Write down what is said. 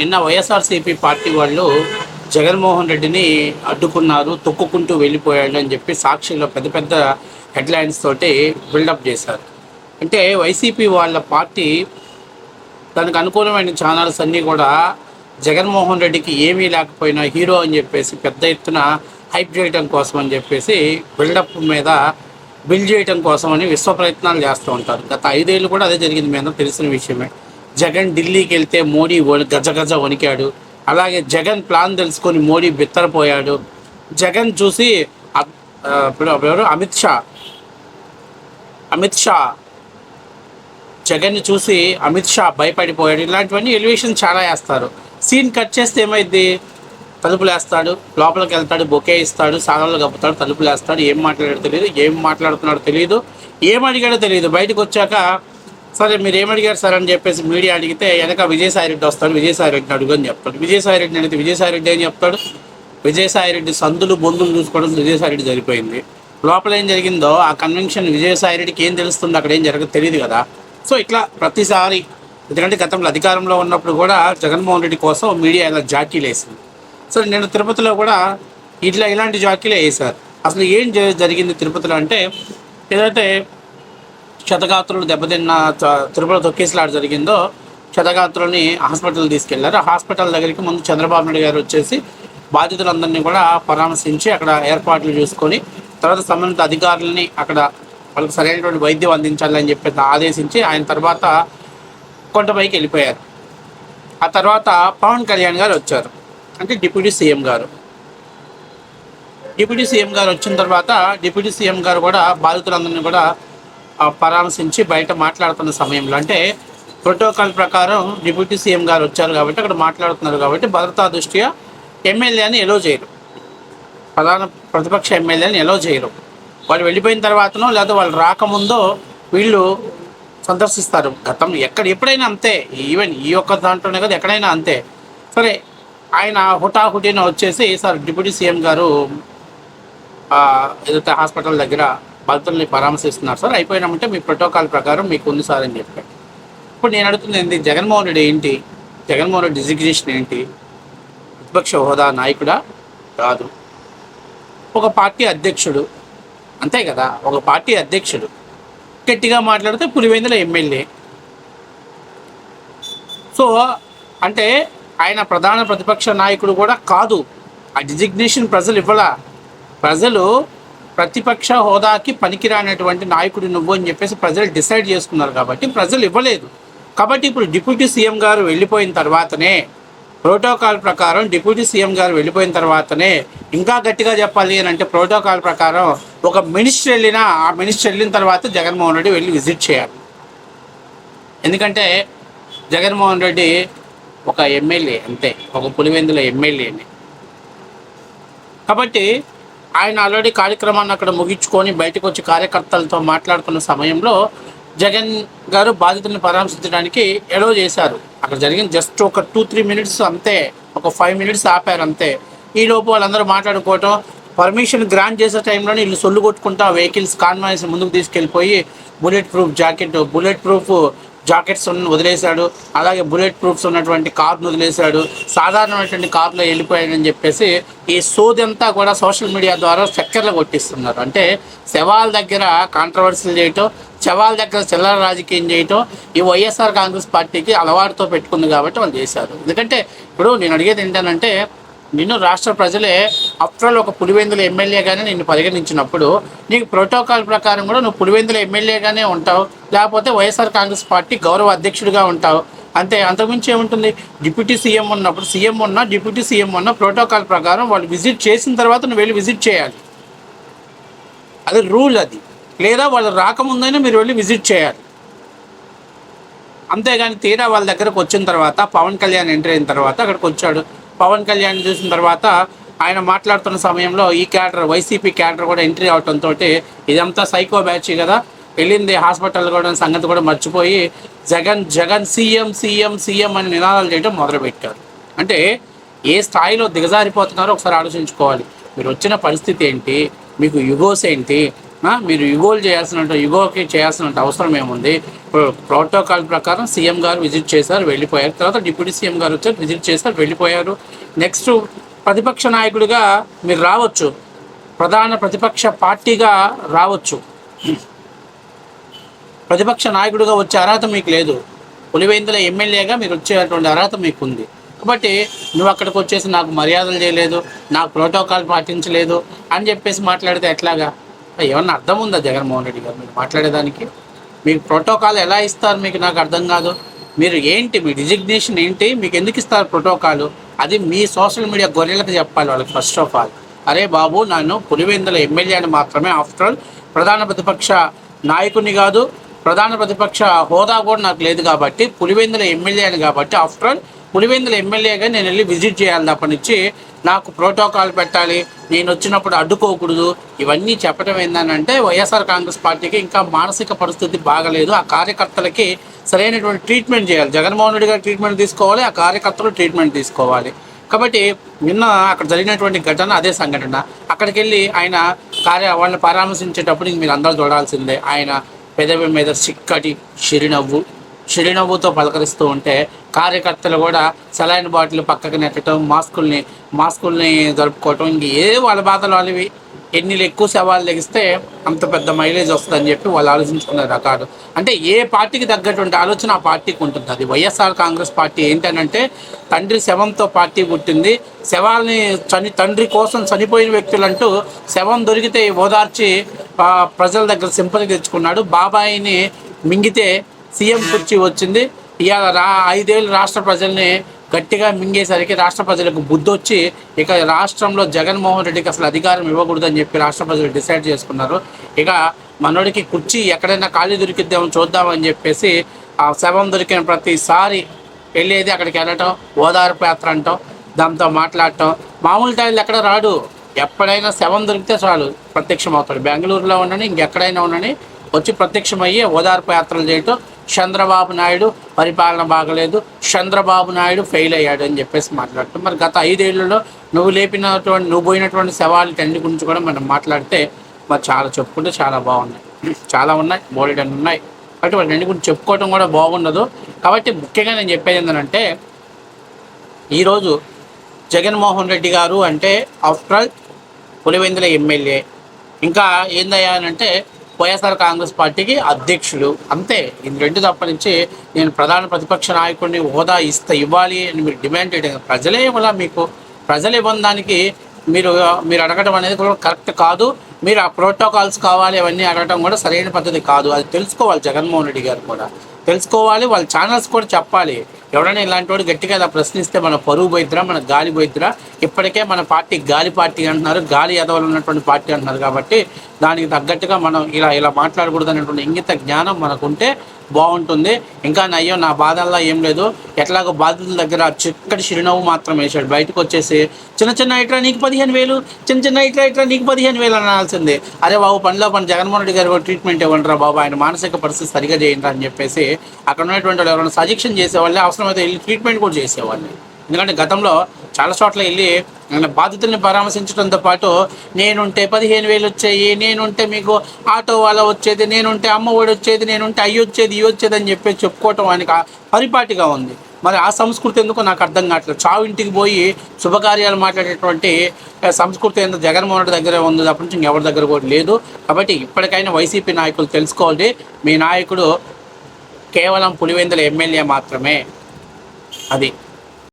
నిన్న వైఎస్ఆర్సీపీ పార్టీ వాళ్ళు జగన్మోహన్ రెడ్డిని అడ్డుకున్నారు తొక్కుకుంటూ వెళ్ళిపోయాడు అని చెప్పి సాక్షిలో పెద్ద పెద్ద హెడ్లైన్స్ తోటి బిల్డప్ చేశారు. అంటే వైసీపీ వాళ్ళ పార్టీ తనకు అనుకూలమైన ఛానల్స్ అన్నీ కూడా జగన్మోహన్ రెడ్డికి ఏమీ లేకపోయినా హీరో అని చెప్పేసి పెద్ద ఎత్తున హైప్ చేయడం కోసం అని చెప్పేసి బిల్డప్ మీద బిల్డ్ చేయడం కోసం అని విశ్వ ప్రయత్నాలు చేస్తూ ఉంటారు. గత ఐదేళ్ళు కూడా అదే జరిగింది మీద తెలిసిన విషయమే. జగన్ ఢిల్లీకి వెళ్తే మోడీ గజ గజ వణికాడు. అలాగే జగన్ ప్లాన్ తెలుసుకొని మోడీ బిత్తరపోయాడు. జగన్ చూసి ఎవరు అమిత్ షా. అమిత్ షా. జగన్ని చూసి అమిత్ షా భయపడిపోయాడు. ఇలాంటివన్నీ ఎలివేషన్ చాలా వేస్తారు. సీన్ కట్ చేస్తే ఏమైంది తలుపులు వేస్తాడు లోపలికి వెళ్తాడు బొకే ఇస్తాడు సాగంలో కప్పుతాడు తలుపులు వేస్తాడు ఏం మాట్లాడాడో తెలియదు ఏం మాట్లాడుతున్నాడో తెలియదు ఏం అడిగాడో తెలియదు బయటకు వచ్చాక సరే మీరు ఏమడిగారు సార్ అని చెప్పేసి మీడియా అడిగితే వెనక విజయసాయి రెడ్డి వస్తాడు విజయసాయి రెడ్డిని అడుగు అని చెప్తాడు. విజయసాయి రెడ్డిని అడిగితే విజయసాయి రెడ్డి ఏం చెప్తాడు? విజయసాయి రెడ్డి సందులు బొందులు చూసుకోవడం విజయసాయి రెడ్డి జరిపోయింది లోపల ఏం జరిగిందో ఆ కన్వెన్షన్ విజయసాయి రెడ్డికి ఏం తెలుస్తుంది అక్కడ ఏం జరగదు తెలియదు కదా. సో ఇట్లా ప్రతిసారి ఎందుకంటే గతంలో అధికారంలో ఉన్నప్పుడు కూడా జగన్మోహన్ రెడ్డి కోసం మీడియా ఇలా జాకీలు వేసింది. సో నేను తిరుపతిలో కూడా ఇట్లా ఇలాంటి జాకీలే వేశారు. అసలు ఏం జరిగింది తిరుపతిలో అంటే ఏదైతే క్షతగాత్రులు దెబ్బతిన్న త- తిరుపతి తొక్కేసిలాట జరిగిందో క్షతగాత్రుల్ని హాస్పిటల్ తీసుకెళ్ళారు. హాస్పిటల్ దగ్గరికి ముందు చంద్రబాబు నాయుడు గారు వచ్చేసి బాధితులందరినీ కూడా పరామర్శించి అక్కడ ఏర్పాట్లు చూసుకొని తర్వాత సంబంధిత అధికారులని అక్కడ వాళ్ళకి సరైనటువంటి వైద్యం అందించాలని చెప్పి ఆదేశించి ఆయన తర్వాత కొండపైకి వెళ్ళిపోయారు. ఆ తర్వాత పవన్ కళ్యాణ్ గారు వచ్చారు. అంటే డిప్యూటీ సీఎం గారు. డిప్యూటీ సీఎం గారు వచ్చిన తర్వాత డిప్యూటీ సీఎం గారు కూడా బాధితులందరినీ కూడా పరామర్శించి బయట మాట్లాడుతున్న సమయంలో అంటే ప్రోటోకాల్ ప్రకారం డిప్యూటీ సీఎం గారు వచ్చారు కాబట్టి అక్కడ మాట్లాడుతున్నారు కాబట్టి భద్రతా దృష్ట్యా ఎమ్మెల్యేని ఎలో చేయరు. ప్రధాన ప్రతిపక్ష ఎమ్మెల్యేని ఎలో చేయరు. వాళ్ళు వెళ్ళిపోయిన తర్వాతనో లేదా వాళ్ళు రాకముందో వీళ్ళు సందర్శిస్తారు. గతం ఎక్కడ ఎప్పుడైనా అంతే. ఈవెన్ ఈ ఒక్క దాంట్లోనే కదా ఎక్కడైనా అంతే. సరే ఆయన హుటాహుటిన వచ్చేసి సార్ డిప్యూటీ సీఎం గారు ఏదైతే హాస్పిటల్ దగ్గర బాధితుల్ని పరామర్శిస్తున్నారు సార్. అయిపోయినామంటే మీ ప్రోటోకాల్ ప్రకారం మీకు ఉంది సార్ అని చెప్పాడు ఇప్పుడు నేను అడుగుతుంది ఏంటి జగన్మోహన్ రెడ్డి ఏంటి? జగన్మోహన్ రెడ్డి డిజిగ్నేషన్ ఏంటి? ప్రతిపక్ష హోదా నాయకుడా? కాదు. ఒక పార్టీ అధ్యక్షుడు అంతే కదా? ఒక పార్టీ అధ్యక్షుడు. గట్టిగా మాట్లాడితే పులివెందుల ఎమ్మెల్యే. సో అంటే ఆయన ప్రధాన ప్రతిపక్ష నాయకుడు కూడా కాదు. ఆ డిజిగ్నేషన్ ప్రజలు ఇవ్వలా? ప్రజలు ప్రతిపక్ష హోదాకి పనికిరానటువంటి నాయకుడు నువ్వు అని చెప్పేసి ప్రజలు డిసైడ్ చేసుకున్నారు కాబట్టి ప్రజలు ఇవ్వలేదు. కాబట్టి ఇప్పుడు డిప్యూటీ సీఎం గారు వెళ్ళిపోయిన తర్వాతనే ప్రోటోకాల్ ప్రకారం డిప్యూటీ సీఎం గారు వెళ్ళిపోయిన తర్వాతనే ఇంకా గట్టిగా చెప్పాలి అని అంటే ప్రోటోకాల్ ప్రకారం ఒక మినిస్టర్ వెళ్ళినా ఆ మినిస్టర్ వెళ్ళిన తర్వాత జగన్మోహన్ రెడ్డి వెళ్ళి విజిట్ చేయాలి. ఎందుకంటే జగన్మోహన్ రెడ్డి ఒక ఎమ్మెల్యే అంతే ఒక పులివెందుల ఎమ్మెల్యేని. కాబట్టి ఆయన ఆల్రెడీ కార్యక్రమాన్ని అక్కడ ముగించుకొని బయటకు వచ్చి కార్యకర్తలతో మాట్లాడుతున్న సమయంలో జగన్ గారు బాధితుల్ని పరామర్శించడానికి ఎలో చేశారు. అక్కడ జరిగిన జస్ట్ ఒక టూ త్రీ మినిట్స్ అంతే ఒక ఫైవ్ మినిట్స్ ఆపారు అంతే. ఈ లోపు వాళ్ళందరూ మాట్లాడుకోవటం పర్మిషన్ గ్రాంట్ చేసే టైంలోనే వీళ్ళు సొల్లు కొట్టుకుంటా వెహికల్స్ కాన్వాయిస్ ముందుకు తీసుకెళ్ళిపోయి bullet proof jacket bullet proof jackets వదిలేశాడు. అలాగే బుల్లెట్ ప్రూఫ్స్ ఉన్నటువంటి కార్ను వదిలేశాడు. సాధారణమైనటువంటి కార్లో వెళ్ళిపోయాడని చెప్పేసి ఈ సోదంతా కూడా సోషల్ మీడియా ద్వారా చక్కెరలు కొట్టిస్తున్నారు. అంటే శవాల దగ్గర కాంట్రవర్సీలు చేయటం శవాల దగ్గర చిల్లర రాజకీయం చేయటం ఈ వైఎస్ఆర్ కాంగ్రెస్ పార్టీకి అలవాటుతో పెట్టుకుంది కాబట్టి వాళ్ళు చేశారు. ఎందుకంటే ఇప్పుడు నేను అడిగేది ఏంటంటే నిన్ను రాష్ట్ర ప్రజలే ఆఫ్టర్ ఒక పులివెందుల ఎమ్మెల్యేగానే నిన్ను పరిగణించినప్పుడు నీకు ప్రోటోకాల్ ప్రకారం కూడా నువ్వు పులివెందుల ఎమ్మెల్యేగానే ఉంటావు. లేకపోతే వైఎస్ఆర్ కాంగ్రెస్ పార్టీ గౌరవ అధ్యక్షుడిగా ఉంటావు. అంతే అంతకుమించి ఏముంటుంది? డిప్యూటీ సీఎం ఉన్నప్పుడు సీఎం ఉన్నా డిప్యూటీ సీఎం ఉన్నా ప్రోటోకాల్ ప్రకారం వాళ్ళు విజిట్ చేసిన తర్వాత నువ్వు వెళ్ళి విజిట్ చేయాలి. అది రూల్ అది. లేదా వాళ్ళు రాకముందైనా మీరు వెళ్ళి విజిట్ చేయాలి. అంతేగాని తీరా వాళ్ళ దగ్గరకు వచ్చిన తర్వాత పవన్ కళ్యాణ్ ఎంటర్ అయిన తర్వాత అక్కడికి వచ్చాడు. పవన్ కళ్యాణ్ చూసిన తర్వాత ఆయన మాట్లాడుతున్న సమయంలో ఈ క్యాడర్ వైసీపీ క్యాడర్ కూడా ఎంట్రీ అవటంతో ఇదంతా సైకో బ్యాచ్ కదా. వెళ్ళింది హాస్పిటల్ కూడా సంగతి కూడా మర్చిపోయి Jagan Jagan CM CM CM అని నినాదాలు చేయడం మొదలుపెట్టారు. అంటే ఏ స్థాయిలో దిగజారిపోతున్నారో ఒకసారి ఆలోచించుకోవాలి. మీరు వచ్చిన పరిస్థితి ఏంటి? మీకు యుగోస్ ఏంటి? మీరు యుగోలు చేయాల్సిన యుగోకి చేయాల్సిన అవసరం ఏముంది? ప్రోటోకాల్ ప్రకారం సీఎం గారు విజిట్ చేశారు వెళ్ళిపోయారు. తర్వాత డిప్యూటీ సీఎం గారు వచ్చారు విజిట్ చేశారు వెళ్ళిపోయారు. నెక్స్ట్ ప్రతిపక్ష నాయకుడిగా మీరు రావచ్చు. ప్రధాన ప్రతిపక్ష పార్టీగా రావచ్చు. ప్రతిపక్ష నాయకుడిగా వచ్చే అర్హత మీకు లేదు. పులివెందుల ఎమ్మెల్యేగా మీరు వచ్చేటువంటి అర్హత మీకు ఉంది కాబట్టి నువ్వు అక్కడికి వచ్చేసి నాకు మర్యాదలు చేయలేదు నాకు ప్రోటోకాల్ పాటించలేదు అని చెప్పేసి మాట్లాడితే ఎట్లాగా? ఏమన్నా అర్థం ఉందా జగన్మోహన్ రెడ్డి గారు? మీరు మాట్లాడేదానికి? మీకు ప్రోటోకాల్ ఎలా ఇస్తారు మీకు? నాకు అర్థం కాదు. మీరు ఏంటి? మీ డిజిగ్నేషన్ ఏంటి? మీకు ఎందుకు ఇస్తారు ప్రోటోకాల్? అది మీ సోషల్ మీడియా గొర్రెలకు చెప్పాలి వాళ్ళకి ఫస్ట్ ఆఫ్ ఆల్. అరే బాబు నన్ను పులివెందుల ఎమ్మెల్యే అని మాత్రమే ఆఫ్టర్ ఆల్ ప్రధాన ప్రతిపక్ష నాయకుని కాదు ప్రధాన ప్రతిపక్ష హోదా కూడా నాకు లేదు కాబట్టి పులివెందుల ఎమ్మెల్యే అని కాబట్టి ఆఫ్టర్ ఆల్ పులివెందుల ఎమ్మెల్యేగా నేను వెళ్ళి విజిట్ చేయాలి. తప్పటి నుంచి నాకు ప్రోటోకాల్ పెట్టాలి నేను వచ్చినప్పుడు అడ్డుకోకూడదు. ఇవన్నీ చెప్పడం ఏంటంటే వైఎస్ఆర్ కాంగ్రెస్ పార్టీకి ఇంకా మానసిక పరిస్థితి బాగలేదు. ఆ కార్యకర్తలకి సరైనటువంటి ట్రీట్మెంట్ చేయాలి. జగన్మోహన్ రెడ్డి గారు ట్రీట్మెంట్ తీసుకోవాలి ఆ కార్యకర్తలు ట్రీట్మెంట్ తీసుకోవాలి. కాబట్టి నిన్న అక్కడ జరిగినటువంటి ఘటన అదే సంఘటన. అక్కడికి వెళ్ళి ఆయన కార్య వాళ్ళని పరామర్శించేటప్పుడు మీరు అందరూ చూడాల్సిందే. ఆయన పెదవి మీద చిక్కటి చిరునవ్వు. చిరునవ్వుతో పలకరిస్తూ ఉంటే కార్యకర్తలు కూడా సెలైన్ బాటిల్ పక్కకు నెట్టడం మాస్కుల్ని మాస్కుల్ని జరుపుకోవటం ఇంక ఏ వాళ్ళ బాధలు వాళ్ళవి? ఎన్ని ఎక్కువ సవాళ్ళు లెగిస్తే అంత పెద్ద మైలేజ్ వస్తుందని చెప్పి వాళ్ళు ఆలోచించుకున్నారు రకాలు. అంటే ఏ పార్టీకి తగ్గటువంటి ఆలోచన ఆ పార్టీకి ఉంటుంది. అది వైఎస్ఆర్ కాంగ్రెస్ పార్టీ ఏంటనంటే తండ్రి శవంతో పార్టీ పుట్టింది. శవాల్ని చని తండ్రి కోసం చనిపోయిన వ్యక్తులంటూ శవం దొరికితే ఓదార్చి ప్రజల దగ్గర సింపతి తెచ్చుకున్నాడు. బాబాయిని మింగితే సీఎం కుర్చీ వచ్చింది. ఇవాళ రా ఐదేళ్ళు రాష్ట్ర ప్రజల్ని గట్టిగా మింగేసరికి రాష్ట్ర ప్రజలకు బుద్ధి వచ్చి ఇక రాష్ట్రంలో జగన్మోహన్ రెడ్డికి అసలు అధికారం ఇవ్వకూడదని చెప్పి రాష్ట్ర ప్రజలు డిసైడ్ చేసుకున్నారు. ఇక మనోడికి కుర్చీ ఎక్కడైనా ఖాళీ దొరికిద్దామని చూద్దామని చెప్పేసి ఆ శవం దొరికిన ప్రతిసారి వెళ్ళేది అక్కడికి వెళ్ళటం ఓదార్పు యాత్ర అంటాం దాంతో మాట్లాడటం. మామూలు టైంలో ఎక్కడ రాడు. ఎప్పుడైనా శవం దొరికితే చాలు ప్రత్యక్షం అవుతాడు బెంగళూరులో ఉండని ఇంకెక్కడైనా ఉండని వచ్చి ప్రత్యక్షమయ్యి ఓదార్పు యాత్రలు చేయటం. చంద్రబాబు నాయుడు పరిపాలన బాగలేదు చంద్రబాబు నాయుడు ఫెయిల్ అయ్యాడు అని చెప్పేసి మాట్లాడటం మరి గత ఐదేళ్ళలో నువ్వు లేపినటువంటి నువ్వు పోయినటువంటి సవాళ్ళు టెండి గురించి కూడా మనం మాట్లాడితే మరి చాలా చెప్పుకుంటే చాలా బాగున్నాయి. చాలా ఉన్నాయి బోలెడ్ అని ఉన్నాయి. కాబట్టి వాళ్ళ రెండు గురించి చెప్పుకోవడం కూడా బాగుండదు. కాబట్టి ముఖ్యంగా నేను చెప్పేది ఏంటంటే ఈరోజు జగన్మోహన్ రెడ్డి గారు అంటే ఆఫ్టర్ పులివెందుల ఎమ్మెల్యే. ఇంకా ఏందయ్యా అంటే వైఎస్ఆర్ కాంగ్రెస్ పార్టీకి అధ్యక్షులు. అంతే ఇది రెండు తప్ప నుంచి నేను ప్రధాన ప్రతిపక్ష నాయకుడిని హోదా ఇస్తా ఇవ్వాలి అని మీరు డిమాండ్ చేయడం ప్రజలే ఇవ్వాలా మీకు ప్రజలు ఇవ్వడానికి మీరు మీరు అడగడం అనేది కూడా కరెక్ట్ కాదు. మీరు ఆ ప్రోటోకాల్స్ కావాలి అవన్నీ అడగడం కూడా సరైన పద్ధతి కాదు. అది తెలుసుకోవాలి జగన్మోహన్ రెడ్డి గారు కూడా. తెలుసుకోవాలి వాళ్ళ ఛానల్స్ కూడా చెప్పాలి. ఎవరైనా ఇలాంటి వాడు గట్టిగా ఇలా ప్రశ్నిస్తే మన పరువు పోయిద్దిరా మన గాలి పోయిద్దిరా. ఇప్పటికే మన పార్టీ గాలి పార్టీ అంటున్నారు గాలి ఎదవలు ఉన్నటువంటి పార్టీ అంటున్నారు కాబట్టి దానికి తగ్గట్టుగా మనం ఇలా ఇలా మాట్లాడకూడదు అనేటువంటి ఇంగిత జ్ఞానం మనకుంటే బాగుంటుంది. ఇంకా నయ్యో నా బాధల్లో ఏం లేదు. ఎట్లాగో బాధితుల దగ్గర చిక్కటి చిరునవ్వు మాత్రం వేసాడు బయటకు వచ్చేసి చిన్న చిన్న ఇట్రా నీకు పదిహేను వేలు. చిన్న చిన్న ఇట్రా ఇట్రా నీకు పదిహేను వేలు అనాల్సిందే. అరే బాబు పనిలో పని. జగన్మోహన్ రెడ్డి గారు ట్రీట్మెంట్ ఇవ్వండిరా బాబు. ఆయన మానసిక పరిస్థితి సరిగా చేయండి అని చెప్పేసి అక్కడ ఉన్నటువంటి వాళ్ళు ఎవరైనా సజెషన్ చేసేవాళ్ళే అవసరమైతే వెళ్ళి ట్రీట్మెంట్ కూడా చేసేవాడిని. ఎందుకంటే గతంలో చాలా చోట్ల వెళ్ళి బాధితుల్ని పరామర్శించడంతో పాటు నేనుంటే పదిహేను వేలు వచ్చాయి నేనుంటే మీకు ఆటో వాళ్ళ వచ్చేది నేనుంటే అమ్మ ఒడి వచ్చేది నేనుంటే అయ్యి వచ్చేది ఇవి వచ్చేది అని చెప్పి చెప్పుకోవటం ఆయనకు పరిపాటిగా ఉంది. మరి ఆ సంస్కృతి ఎందుకో నాకు అర్థం కావట్లేదు. చావు ఇంటికి పోయి శుభకార్యాలు మాట్లాడేటువంటి సంస్కృతి ఎందుకు జగన్మోహన్ రెడ్డి దగ్గర ఉంది తప్ప నుంచి ఇంకెవరి దగ్గర కూడా లేదు. కాబట్టి ఇప్పటికైనా వైసీపీ నాయకులు తెలుసుకోవాలి. మీ నాయకుడు కేవలం పులివెందుల ఎమ్మెల్యే మాత్రమే. అది